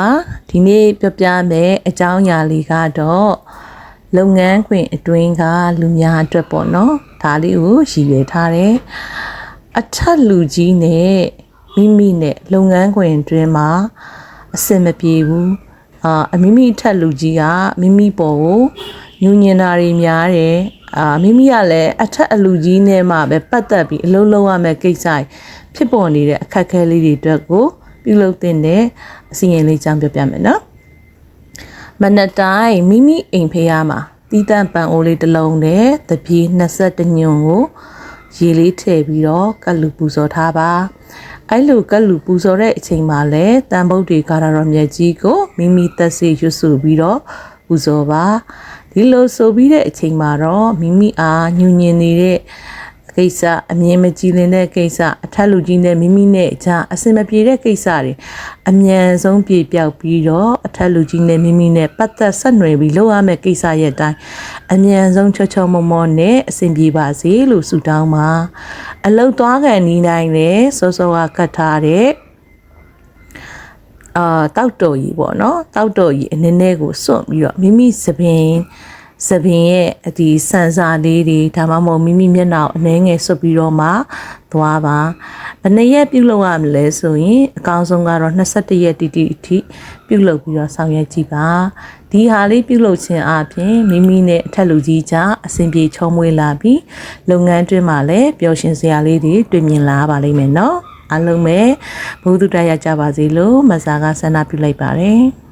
ပါဒီနေ့ပြပြမယ်အကြောင်းအရာလေးကတော့လုပ်ငန်းခွင်အတွင်းကလူများအတွက်ပေါ့နော်ဒါလေးကိုရည်ရွယ်ထားတယ်အထက်လူကြီးနဲ့မိမိနဲ့လုပ်ငန်းခွင်အတွင်းမှာအဆင်မပြေဘူးအာအမိမိအထက်လူကြီးကမိမိပေါ်ကိုညှဉ်းညင်တာတွေများတယ်အာမိမိကလည်းအထက်အလူကြီးနဲ့မှပဲပတ်သက်ပြီးအလုံးလုံးရမယ့်ကိစ္စဖြစ်ပေါ်နေတဲ့အခက်အခဲလေးတွေအတွက်ကို ပြုလုပ်တဲ့အစီအရင်လေးကြောင်းပြပြမယ်နော်မနက်တိုင်းမိမိအိမ်ဖေးရမှာတီးတန့်ပန်အိုးလေးတစ်လုံးနဲ့တပြေး22ညွန်ကိုရေလေးထည့်ပြီးတော့ကတ်လူပူဇော်ထားပါအဲ့လိုကတ်လူပူဇော်တဲ့အချိန်မှာလဲတန်ဗုဒ္ဓေကာရတော်မြတ်ကြီးကိုမိမိသက်စေရွတ်ဆိုပြီးတော့ပူဇော်ပါဒီလိုဆိုပြီးတဲ့အချိန်မှာတော့မိမိအားညှဉ်းညင်နေတဲ့ ကိစ္စအမြင်မကြည်လင်တဲ့ကိစ္စအထက်လူကြီးနဲ့မိမိနဲ့အကြအစင်မပြေတဲ့ကိစ္စတွေအမြန်ဆုံးပြေပြောက်ပြီးတော့အထက်လူကြီးနဲ့မိမိနဲ့ပတ်သက်ဆက်နွယ်ပြီးလုပ်ရမယ့်ကိစ္စရဲ့အတိုင်းအမြန်ဆုံးချောချောမောမောနဲ့အဆင်ပြေပါစေလို့ဆုတောင်းပါအလုတ်သွားကန်နီးတိုင်းလည်းစောစောကကတ်ထားတဲ့အာတောက်တော်ကြီးပေါ့နော်တောက်တော်ကြီးအနေနဲ့ကိုစွန့်ပြီးတော့မိမိသပင် သပင်ရဲ့ဒီစံစာလေးတွေဒါမှမဟုတ်မိမိမျက်နှာကိုအနှဲငယ်ဆွတ်ပြီးတော့မှသွားပါဘယ်နှစ်ရက်ပြုတ်လောက်ရမလဲဆိုရင်အကောင်းဆုံးကတော့21ရက်တိတိအထိပြုတ်လောက်ပြီးတော့ဆောင်ရွက်ကြည့်ပါဒီဟာလေးပြုတ်လောက်ခြင်းအပြင်မိမိနဲ့အထက်လူကြီးကြားအဆင်ပြေချုံမွေးလာပြီးလုပ်ငန်းတွင်းမှာလည်းပျော်ရွှင်စရာလေးတွေတွေ့မြင်လာပါလိမ့်မယ်နော်အလုံးမဲ့ဘုဒ္ဓတရားကြပါစေလို့မဆာကဆန္ဒပြုလိုက်ပါတယ်